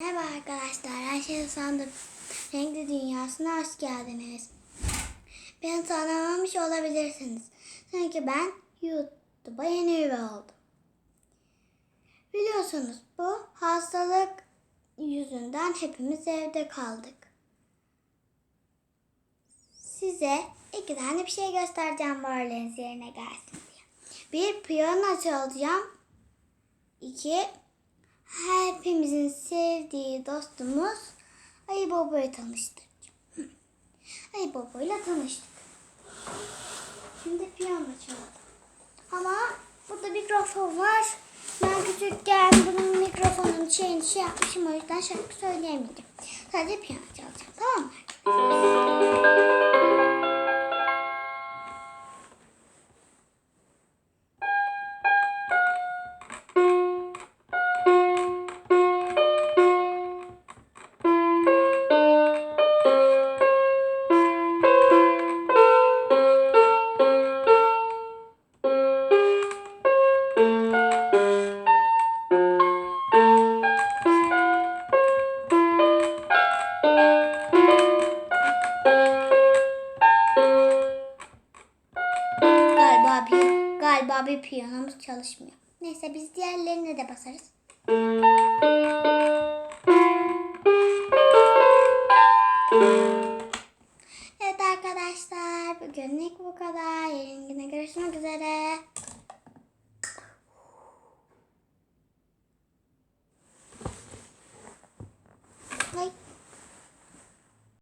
Merhaba arkadaşlar, şey sandım. Renkli dünyasına hoş geldiniz. Beni tanımamış olabilirsiniz. Çünkü ben YouTube'a yeni üye oldum. Biliyorsunuz bu hastalık yüzünden hepimiz evde kaldık. Size iki tane bir şey göstereceğim varlığınız yerine gelsin diye. Bir piyano çalacağım. İki hepimizin sevdiği dostumuz Ayı Baba'yı. Hı. Ayı Baba'yla tanıştık. Şimdi piyano çalalım. Ama burada mikrofon var. Ben küçükken bunun mikrofonun şeyini şey yapmışım o yüzden şarkı söyleyemeyeceğim. Sadece piyano çalacağım tamam mı? Galiba bir piyanomuz çalışmıyor. Neyse biz diğerlerine de basarız. Evet arkadaşlar bugünlük bu kadar. Yarın yine görüşmek üzere. Bye.